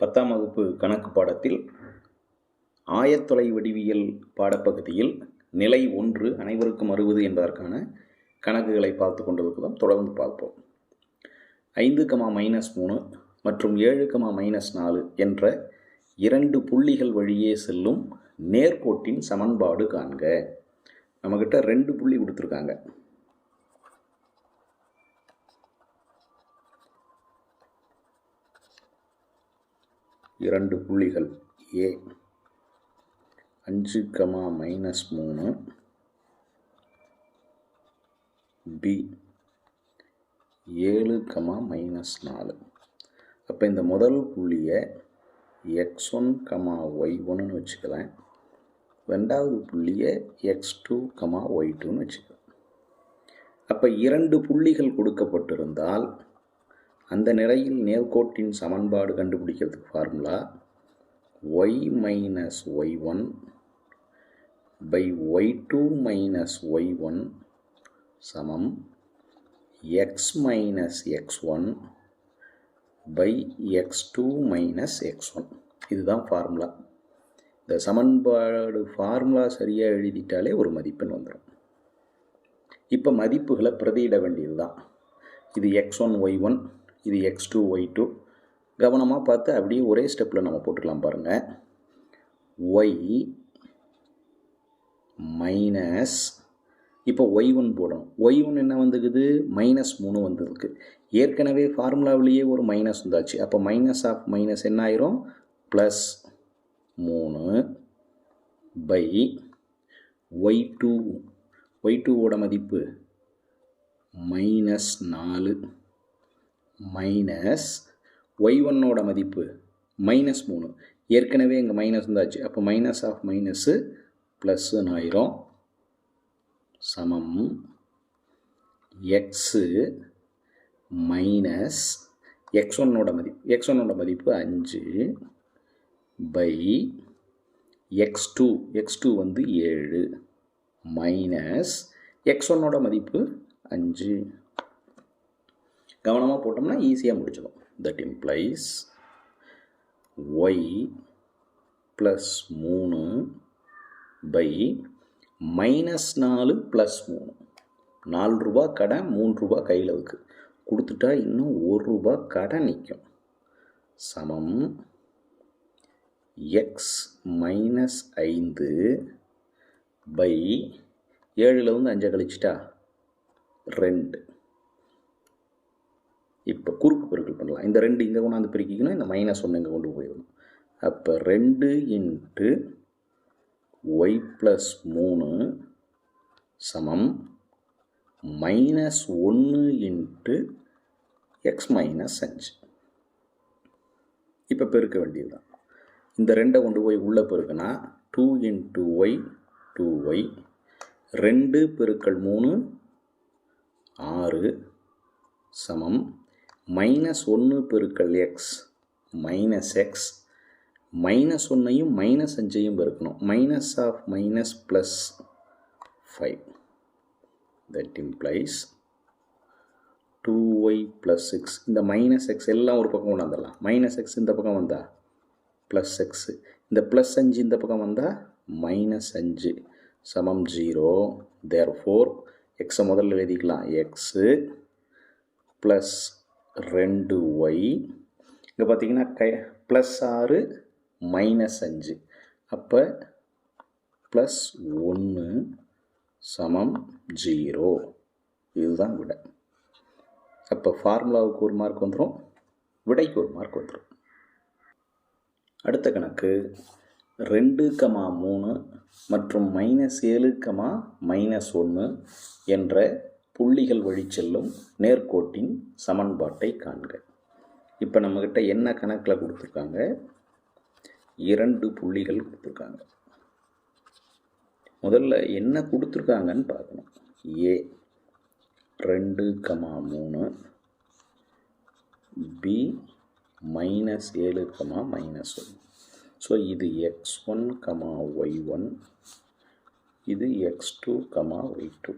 பத்தாம் வகுப்பு கணக்கு பாடத்தில் ஆயத்தொலை வடிவியல் பாடப்பகுதியில் நிலை ஒன்று அனைவருக்கும் அறுபது என்பதற்கான கணக்குகளை பார்த்து கொண்டிருக்கிறோம். தொடர்ந்து பார்ப்போம். ஐந்து கமா மைனஸ் மூணு மற்றும் ஏழு கமா மைனஸ் நாலு என்ற இரண்டு புள்ளிகள் வழியே செல்லும் நேர்கோட்டின் சமன்பாடு காண்க. நம்மக்கிட்ட ரெண்டு புள்ளி கொடுத்துருக்காங்க. இரண்டு புள்ளிகள் ஏ அஞ்சு கமா மைனஸ் மூணு. பி ஏழு கமா மைனஸ் நாலு. அப்போ இந்த முதல் புள்ளியை எக்ஸ் ஒன் கமா ஒய் ஒன்றுன்னு வச்சுக்கிறேன். ரெண்டாவது புள்ளியை எக்ஸ் டூ கமா ஒய் டூன்னு வச்சுக்கிறேன். அப்போ இரண்டு புள்ளிகள் கொடுக்கப்பட்டிருந்தால் அந்த நிலையில் நேர்கோட்டின் சமன்பாடு கண்டுபிடிக்கிறதுக்கு formula y minus y one by y two minus y one சமம் x minus x one by x two minus x one இதுதான் ஃபார்முலா இந்த சமன்பாடு ஃபார்முலா சரியாக எழுதிட்டாலே ஒரு மதிப்பெண் வந்துடும் இப்போ மதிப்புகளை பிரதியிட வேண்டியது தான் இது எக்ஸ் ஒன் ஒய் ஒன் இது எக்ஸ் டூ ஒய் டூ கவனமாக பார்த்து அப்படியே ஒரே ஸ்டெப்பில் நம்ம போட்டுக்கலாம் பாருங்கள் ஒய் மைனஸ் இப்போ ஒய் ஒன் போடணும். ஒய் ஒன் என்ன வந்துக்குது? மைனஸ் மூணு வந்திருக்கு. ஏற்கனவே ஃபார்முலாவிலேயே ஒரு மைனஸ் வந்தாச்சு. அப்போ மைனஸ் ஆஃப் மைனஸ் என்ன ஆயிரும்? ப்ளஸ் மூணு பை ஒய் டூ ஒய் டூவோட மதிப்பு மைனஸ் நாலு. மைனஸ் ஒய் ஒன்னோட மதிப்பு மைனஸ் மூணு. ஏற்கனவே இங்கே மைனஸ் இருந்தாச்சு அப்போ மைனஸ் ஆஃப் மைனஸு ப்ளஸ்ஸுன்னு ஆயிரும். சமம். எக்ஸு மைனஸ் எக்ஸ் ஒன்னோட மதிப்பு எக்ஸ் ஒன்னோட மதிப்பு அஞ்சு by x two x two வந்து ஏழு மைனஸ் எக்ஸ் ஒன்னோட மதிப்பு அஞ்சு. கவனமாக போட்டோம்னா ஈஸியாக முடிச்சிடும். தட் இம்ப்ளைஸ் ஒய் ப்ளஸ் மூணு பை மைனஸ் நாலு ப்ளஸ் மூணு. நாலு ரூபா கடன் மூணு ரூபா கையில் இருக்கு. கொடுத்துட்டா இன்னும் ஒரு ரூபா கடன் நிற்கும் சமம். எக்ஸ் மைனஸ் ஐந்து பை ஏழில் வந்து அஞ்சை கழிச்சிட்டா ரெண்டு. இப்போ குறுக்கு பெருக்கல் பண்ணலாம். இந்த ரெண்டு இங்கே கொண்டாந்து பிரிக்கணும் இந்த மைனஸ் ஒன்று இங்கே கொண்டு போயிடணும். அப்போ ரெண்டு இன்ட்டு ஒய் ப்ளஸ் மூணு சமம் மைனஸ் ஒன்று இன்ட்டு எக்ஸ் மைனஸ் அஞ்சு இப்போ பெருக்க வேண்டியது தான் இந்த ரெண்டை கொண்டு போய் உள்ளே பெருக்கினா two into y two y ரெண்டு பெருக்கள் மூணு ஆறு சமம். மைனஸ் ஒன்று பெருக்கல் எக்ஸ் மைனஸ் எக்ஸ் மைனஸ் ஒன்றையும் மைனஸ் அஞ்சையும் பெருக்கணும். Minus of minus plus five that implies two y plus six இந்த மைனஸ் எக்ஸ் எல்லாம் ஒரு பக்கம் கொண்டாந்துடலாம் மைனஸ் எக்ஸ் இந்த பக்கம் வந்தால் ப்ளஸ் எக்ஸு இந்த ப்ளஸ் அஞ்சு இந்த பக்கம் வந்தால் மைனஸ் அஞ்சு. சமம் ஜீரோ தேர் ஃபோர் எக்ஸை முதல்ல எழுதிக்கலாம். எக்ஸு ப்ளஸ் ரெண்டு ஒய் இங்கே பார்த்தீங்கன்னா கை ப்ளஸ் ஆறு மைனஸ் அஞ்சு. அப்போ ப்ளஸ் ஒன்று சமம் ஜீரோ இதுதான் விடை. அப்போ ஃபார்முலாவுக்கு ஒரு மார்க் வந்துடும் விடைக்கு ஒரு மார்க் வந்துடும் அடுத்த கணக்கு ரெண்டு கமா மூணு மற்றும் மைனஸ் ஏழு கமா மைனஸ் ஒன்று என்ற புள்ளிகள் வழி செல்லும் நேர்கோட்டின் சமன்பாட்டை காண்க. இப்போ நம்மக்கிட்ட என்ன கணக்கில் கொடுத்துருக்காங்க? இரண்டு புள்ளிகள் கொடுத்துருக்காங்க. முதல்ல என்ன கொடுத்துருக்காங்கன்னு பார்க்கணும். ஏ ரெண்டு கமா மூணு. பி மைனஸ் ஏழு கமா மைனஸ் ஒன். ஸோ இது x one comma y one. இது x two comma y two.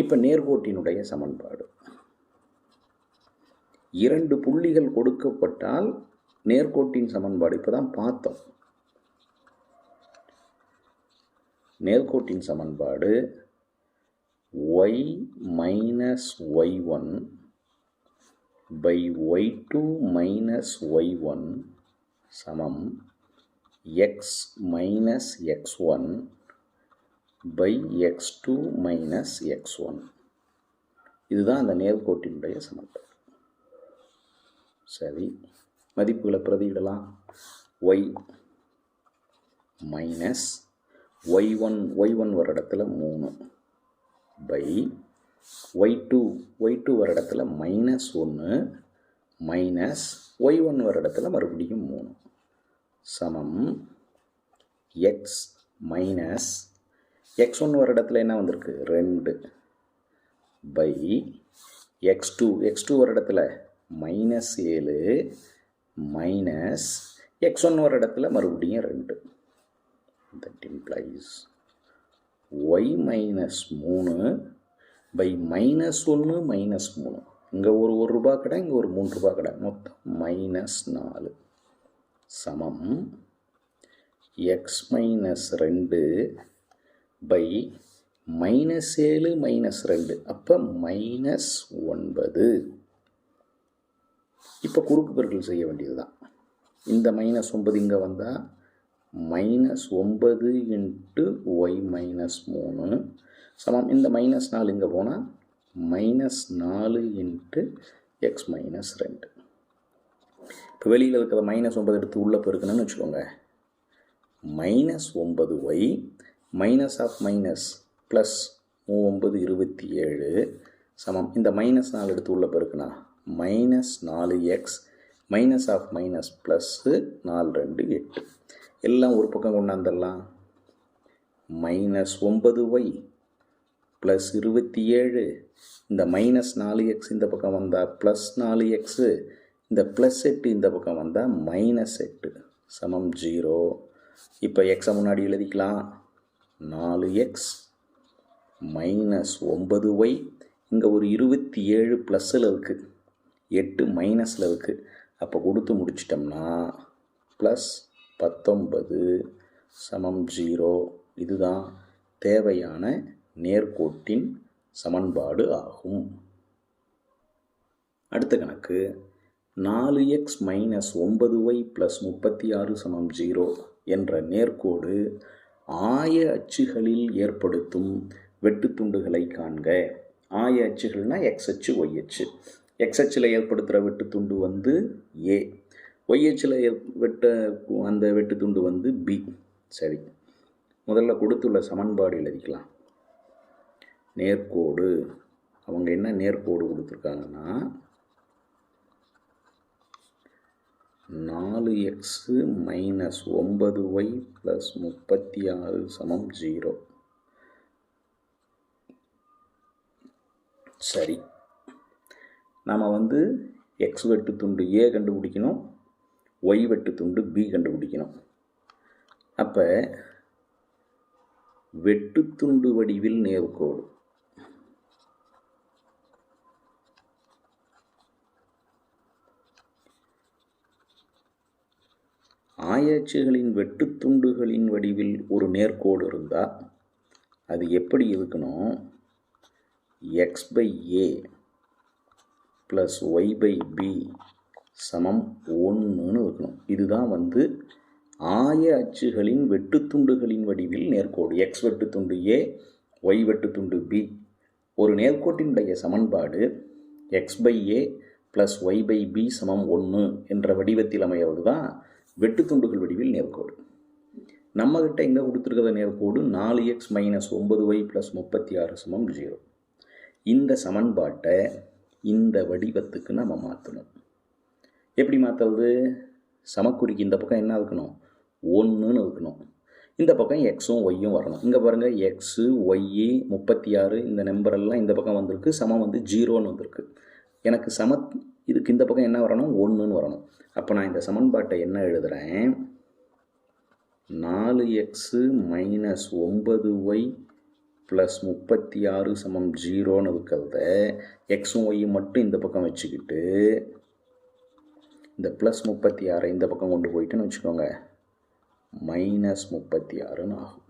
இப்போ நேர்கோட்டினுடைய சமன்பாடு. இரண்டு புள்ளிகள் கொடுக்கப்பட்டால் நேர்கோட்டின் சமன்பாடு இப்போ தான் பார்த்தோம். நேர்கோட்டின் சமன்பாடு y minus y one by y two minus y one சமம் x minus x one by x two minus x one இதுதான் அந்த நேர்கோட்டினுடைய சமன்பாடு. சரி. மதிப்புகளை பிரதியிடலாம். Y minus y one y one வர இடத்துல மூணு. By y two y two வர இடத்துல மைனஸ் ஒன்று மைனஸ் ஒய் ஒன் வர இடத்துல மறுபடியும் மூணு. சமம் எக்ஸ் மைனஸ் எக்ஸ் ஒன் வர இடத்துல என்ன வந்திருக்கு? ரெண்டு. By x two x two வர இடத்துல மைனஸ் ஏழு மைனஸ் எக்ஸ் ஒன் வர இடத்துல மறுபடியும் ரெண்டு. தட் இம்ப்ளைஸ் ஒய் மைனஸ் மூணு பை மைனஸ் ஒன்று மைனஸ் மூணு. இங்கே ஒரு ஒரு ரூபா கடை இங்கே ஒரு மூணு ரூபா கடை. மொத்தம் மைனஸ் நாலு. சமம். எக்ஸ் மைனஸ் ரெண்டு பை மைனஸ் ஏழு மைனஸ் ரெண்டு. அப்போ மைனஸ் ஒன்பது. இப்போ குறுக்கு பெருக்கல் செய்ய வேண்டியது தான் இந்த மைனஸ் ஒன்பது இங்கே வந்தால் மைனஸ் ஒன்பது இன்ட்டு ஒய் மைனஸ் மூணு. சமம். இந்த மைனஸ் நாலு இங்கே போனால் மைனஸ் நாலு இன்ட்டு எக்ஸ் மைனஸ் ரெண்டு. இப்போ வெளியில் இருக்கிற மைனஸ் ஒன்பது எடுத்து உள்ளே பெருக்கணும்னு வச்சுக்கோங்க. மைனஸ் ஒன்பது y minus of minus plus ஒம்பது இருபத்தி ஏழு சமம். இந்த மைனஸ் நாலு எடுத்து உள்ளே பெருக்குனா மைனஸ் நாலு x minus of minus plus நாலு ரெண்டு எட்டு. எல்லாம் ஒரு பக்கம் கொண்டாந்துடலாம் மைனஸ் ஒம்பது ஒய் ப்ளஸ் இருபத்தி ஏழு. இந்த மைனஸ் நாலு எக்ஸ் இந்த பக்கம் வந்தால் ப்ளஸ் நாலு எக்ஸு இந்த ப்ளஸ் எட்டு இந்த பக்கம் வந்தால் மைனஸ் எட்டு. சமம் ஜீரோ இப்போ எக்ஸை முன்னாடி எழுதிக்கலாம். நாலு எக்ஸ் மைனஸ் ஒன்பது ஒய் இங்கே ஒரு இருபத்தி ஏழு ப்ளஸ்ஸில் இருக்குது எட்டு மைனஸில் இருக்குது அப்போ கொடுத்து முடிச்சிட்டோம்னா ப்ளஸ் பத்தொன்பது சமம் ஜீரோ இதுதான் தேவையான நேர்கோட்டின் சமன்பாடு ஆகும். அடுத்த கணக்கு. நாலு எக்ஸ் மைனஸ் ஒன்பது ஒய் ப்ளஸ் முப்பத்தி ஆறு சமம் ஜீரோ என்ற நேர்கோடு ஆய அச்சுகளில் ஏற்படுத்தும் வெட்டுத்துண்டுகளை காண்க. ஆய அச்சுகள்னால் எக்ஸ் அச்சு ஒய் அச்சு. எக்ஸ் அச்சில் ஏற்படுத்துகிற வெட்டுத்துண்டு வந்து ஏ ஒய் அச்சில் வெட்ட அந்த வெட்டுத்துண்டு வந்து பி சரி. முதல்ல கொடுத்துள்ள சமன்பாடு எழுதிக்கலாம். நேர்கோடு. அவங்க என்ன நேர்கோடு கொடுத்துருக்காங்கன்னா நாலு எக்ஸு மைனஸ் ஒன்பது ஒய் ப்ளஸ் முப்பத்தி ஆறு சமம் ஜீரோ சரி. நம்ம வந்து எக்ஸ் வெட்டு துண்டு ஏ கண்டுபிடிக்கணும் ஒய் வெட்டு துண்டு பி கண்டுபிடிக்கணும். அப்போ வெட்டுத்துண்டு வடிவில் நேர்கோடு. ஆயாச்சுகளின் வெட்டுத்துண்டுகளின் வடிவில் ஒரு நேர்கோடு இருந்தால் அது எப்படி இருக்கணும்? X by a plus y by b சமம் ஒன்றுன்னு இருக்கணும். இதுதான் வந்து ஆய அச்சுகளின் வெட்டுத்துண்டுகளின் வடிவில் நேர்கோடு. எக்ஸ் வெட்டுத்துண்டு ஏ ஒய் வெட்டுத்துண்டு பி ஒரு நேர்கோட்டினுடைய சமன்பாடு x by a plus y by b சமம் ஒன்று என்ற வடிவத்தில் அமைவது தான் வெட்டுத்துண்டுகள் வடிவில் நேர்கோடு. நம்மக்கிட்ட எங்கே கொடுத்துருக்கிற நேர்கோடு? நாலு எக்ஸ் மைனஸ் ஒம்பது ஒய் ப்ளஸ் முப்பத்தி ஆறு சமம் ஜீரோ இந்த சமன்பாட்டை இந்த வடிவத்துக்கு நம்ம மாற்றணும் எப்படி மாற்றுறது சமக்குறிக்கு இந்த பக்கம் என்ன இருக்கணும்? ஒன்றுன்னு இருக்கணும். இந்த பக்கம் எக்ஸும் ஒய்யும் வரணும். இங்கே பாருங்கள் எக்ஸு ஒய்யு முப்பத்தி ஆறு இந்த நம்பரெல்லாம் இந்த பக்கம் வந்திருக்கு. சமம் வந்து ஜீரோன்னு வந்திருக்கு. எனக்கு சம இதுக்கு இந்த பக்கம் என்ன வரணும்? ஒன்றுன்னு வரணும். அப்போ நான் இந்த சமன்பாட்டை என்ன எழுதுகிறேன் நாலு எக்ஸு மைனஸ் ஒம்பது ஒய் ப்ளஸ் முப்பத்தி ஆறு சமம் ஜீரோன்னு இருக்கிறத எக்ஸும் ஒய்யும் மட்டும் இந்த பக்கம் வச்சுக்கிட்டு இந்த ப்ளஸ் முப்பத்தி ஆறை இந்த பக்கம் கொண்டு போயிட்டுன்னு வச்சுக்கோங்க. மைனஸ் முப்பத்தி ஆறுன்னு ஆகும்.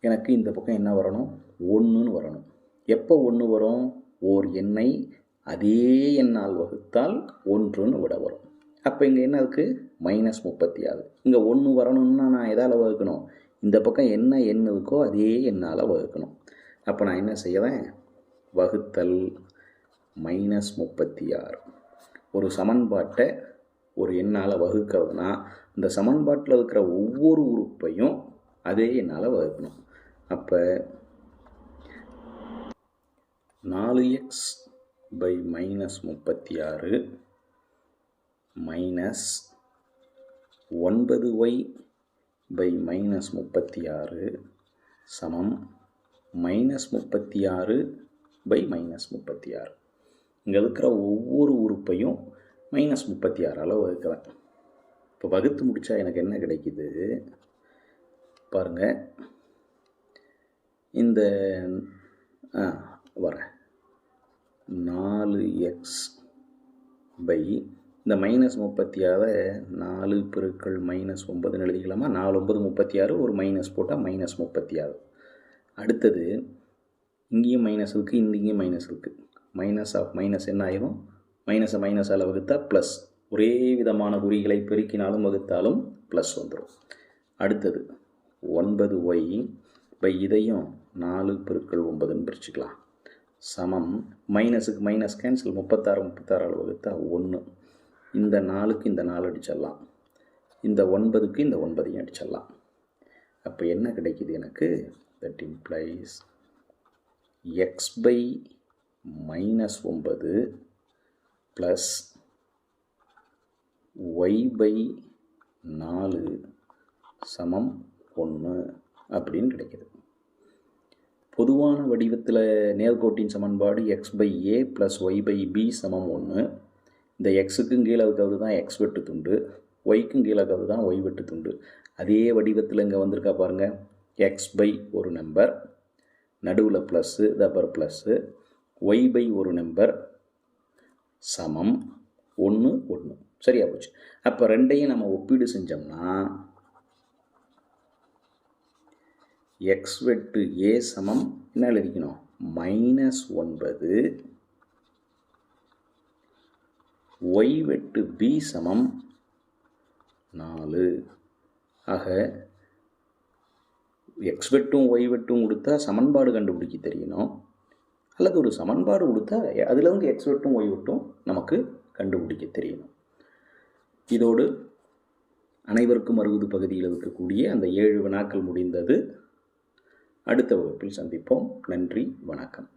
எனக்கு இந்த பக்கம் என்ன வரணும்? ஒன்றுன்னு வரணும். எப்போ ஒன்று வரும்? ஓர் எண்ணெய் அதே எண்ணால் வகுத்தால் ஒன்றுன்னு விட வரும். அப்போ இங்கே என்ன இருக்குது மைனஸ் முப்பத்தி ஆறு இங்கே ஒன்று வரணும்னா நான் எதால் வகுக்கணும்? இந்த பக்கம் என்ன எண் இருக்கோ அதே எண்ணால் வகுக்கணும். அப்போ நான் என்ன செய்வேன்? வகுத்தல் மைனஸ் முப்பத்தி ஆறு ஒரு சமன்பாட்டை ஒரு எண்ணால் வகுக்கிறதுனா இந்த சமன்பாட்டில் இருக்கிற ஒவ்வொரு உறுப்பையும் அதே எண்ணால் வகுக்கணும். அப்போ நாலு எக்ஸ் பை மைனஸ் முப்பத்தி ஆறு மைனஸ் ஒன்பது ஒய் பை மைனஸ் முப்பத்தி ஆறு சமம் மைனஸ் முப்பத்தி ஆறு பை மைனஸ் முப்பத்தி ஆறு இங்கே இருக்கிற ஒவ்வொரு உறுப்பையும் மைனஸ் முப்பத்தி ஆறால் வகுக்கிறேன். இப்போ வகுத்து முடித்தா எனக்கு என்ன கிடைக்கிது? பாருங்கள் இந்த ஆ வரேன். நாலு எக்ஸ் பை இந்த மைனஸ் முப்பத்தி ஆறை நாலு பெருக்கள் மைனஸ் ஒன்பதுன்னு எழுதிக்கலாமா? நாலு ஒன்பது முப்பத்தி ஆறு ஒரு மைனஸ் போட்டால் மைனஸ் முப்பத்தி ஆறு அடுத்தது இங்கேயும் மைனஸ் இருக்குது இங்கேயும் மைனஸ் இருக்குது மைனஸ் ஆஃப் மைனஸ் என்ன ஆயிரும்? மைனஸை மைனஸால் வகுத்தா ப்ளஸ் ஒரே விதமான குறிகளை பெருக்கினாலும் வகுத்தாலும் ப்ளஸ் வந்துடும் அடுத்தது ஒன்பது ஒய் இப்போ இதையும் நாலு பெருக்கள் ஒன்பதுன்னு பிரிச்சுக்கலாம். சமம். மைனஸுக்கு மைனஸ் கேன்சல் முப்பத்தாறு முப்பத்தாறால் வகுத்தா ஒன்று இந்த நாலுக்கு இந்த நாலு அடிச்சிடலாம். இந்த ஒன்பதுக்கு இந்த ஒன்பதையும் அடிச்சிடலாம். அப்போ என்ன கிடைக்குது எனக்கு? That implies x by minus ஒன்பது ப்ளஸ் ஒய் பை நாலு சமம் ஒன்று அப்படின்னு கிடைக்கிது. பொதுவான வடிவத்தில் நேர்கோட்டின் சமன்பாடு x by a plus y by b சமம் ஒன்று இந்த எக்ஸுக்கும் கீழே இருக்கிறது தான் எக்ஸ் வெட்டு துண்டு. ஒய்க்கும் கீழே இருக்கிறது தான் ஒய் வெட்டு துண்டு. அதே வடிவத்தில் இங்கே வந்திருக்கா பாருங்கள் எக்ஸ் பை ஒரு நம்பர் நடுவில் ப்ளஸ்ஸு தப்பர் ப்ளஸ்ஸு ஒய் பை ஒரு நம்பர் சமம். ஒன்று ஒன்று சரியா போச்சு. அப்போ ரெண்டையும் நம்ம ஒப்பீடு செஞ்சோம்னா எக்ஸ் வெட்டு ஏ சமம் என்ன எழுதிக்கணும்? மைனஸ் ஒன்பது. ஒய் வெட்டு பி சமம் நாலு. ஆக எக்ஸ் வெட்டும் ஒய் வெட்டும் கொடுத்தா சமன்பாடு கண்டுபிடிக்க தெரியணும். அல்லது ஒரு சமன்பாடு கொடுத்தா அதில் வந்து எக்ஸ் வெட்டும் ஒய் வெட்டும் நமக்கு கண்டுபிடிக்க தெரியணும். இதோடு அனைவருக்கும் அறுபது பகுதியில் இருக்கக்கூடிய அந்த ஏழு வினாக்கள் முடிந்தது. அடுத்த வகுப்பில் சந்திப்போம். நன்றி வணக்கம்.